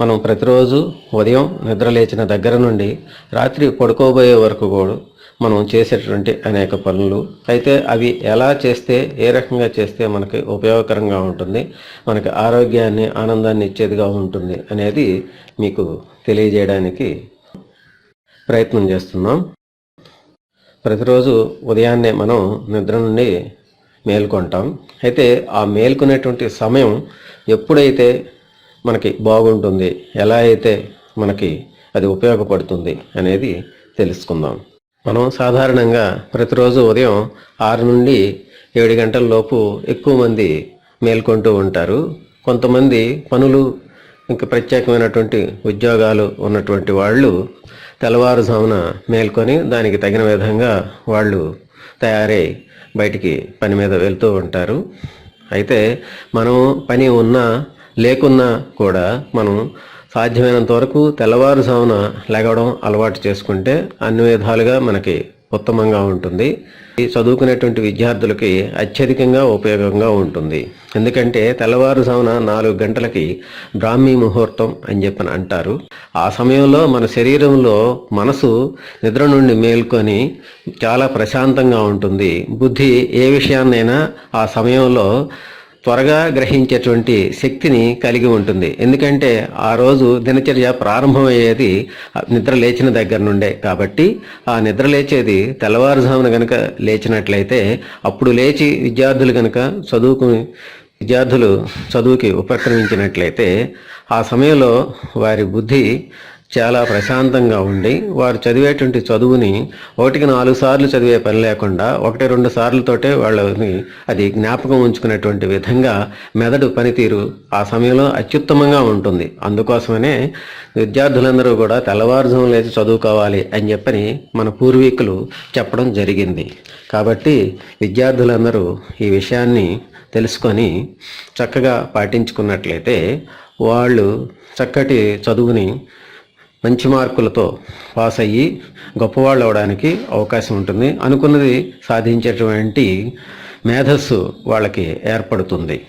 మనం ప్రతిరోజు ఉదయం నిద్ర లేచిన దగ్గర నుండి రాత్రి పడుకోబోయే వరకు కూడా మనం చేసేటువంటి అనేక పనులు. అయితే అవి ఎలా చేస్తే ఏ రకంగా చేస్తే మనకి ఉపయోగకరంగా ఉంటుంది మనకి ఆరోగ్యాన్ని ఆనందాన్ని ఇచ్చేదిగా ఉంటుంది అనేది మీకు తెలియజేయడానికి ప్రయత్నం చేస్తున్నాం. ప్రతిరోజు ఉదయాన్నే మనం నిద్ర నుండి మేల్కొంటాం. అయితే ఆ మేల్కొనేటువంటి సమయం ఎప్పుడైతే మనకి బాగుంటుంది. ఎలా అయితే మనకి అది ఉపయోగపడుతుంది అనేది తెలుసుకుందాం. మనం సాధారణంగా ప్రతిరోజు ఉదయం ఆరు నుండి ఏడు గంటల లోపు ఎక్కువ మంది మేల్కొంటూ ఉంటారు. కొంతమంది పనులు ఇంకా ప్రత్యేకమైనటువంటి ఉద్యోగాలు ఉన్నటువంటి వాళ్ళు తెల్లవారుజామున మేల్కొని దానికి తగిన విధంగా వాళ్ళు తయారై బయటికి పని మీద వెళ్తూ ఉంటారు. అయితే మనం పని ఉన్నా లేకున్నా కూడా మనం సాధ్యమైనంత వరకు తెల్లవారుజామున లెగవడం అలవాటు చేసుకుంటే అన్ని విధాలుగా మనకి ఉత్తమంగా ఉంటుంది. ఈ చదువుకునేటువంటి విద్యార్థులకి అత్యధికంగా ఉపయోగంగా ఉంటుంది. ఎందుకంటే తెల్లవారుజామున నాలుగు గంటలకి బ్రాహ్మీ ముహూర్తం అని చెప్పని అంటారు. ఆ సమయంలో మన శరీరంలో మనసు నిద్ర నుండి మేల్కొని చాలా ప్రశాంతంగా ఉంటుంది. బుద్ధి ఏ విషయాన్నైనా ఆ సమయంలో త్వరగా గ్రహించేటువంటి శక్తిని కలిగి ఉంటుంది. ఎందుకంటే ఆ రోజు దినచర్య ప్రారంభమయ్యేది నిద్ర లేచిన దగ్గర నుండే. కాబట్టి ఆ నిద్ర లేచేది తెల్లవారుజామున గనక లేచినట్లయితే అప్పుడు లేచి విద్యార్థులు గనక చదువుకుని విద్యార్థులు చదువుకి ఉపక్రమించినట్లయితే ఆ సమయంలో వారి బుద్ధి చాలా ప్రశాంతంగా ఉండి వారు చదివేటువంటి చదువుని ఒకటికి నాలుగు సార్లు చదివే పని లేకుండా ఒకటి రెండు సార్లతోటే వాళ్ళని అది జ్ఞాపకం ఉంచుకునేటువంటి విధంగా మెదడు పనితీరు ఆ సమయంలో అత్యుత్తమంగా ఉంటుంది. అందుకోసమనే విద్యార్థులందరూ కూడా తెల్లవారుజం లేచి చదువుకోవాలి అని చెప్పని మన పూర్వీకులు చెప్పడం జరిగింది. కాబట్టి విద్యార్థులందరూ ఈ విషయాన్ని తెలుసుకొని చక్కగా పాటించుకున్నట్లయితే వాళ్ళు చక్కటి చదువుని మంచి మార్కులతో పాస్ అయ్యి గొప్పవాళ్ళు అవడానికి అవకాశం ఉంటుంది. అనుకున్నది సాధించేటువంటి మేధస్సు వాళ్ళకి ఏర్పడుతుంది.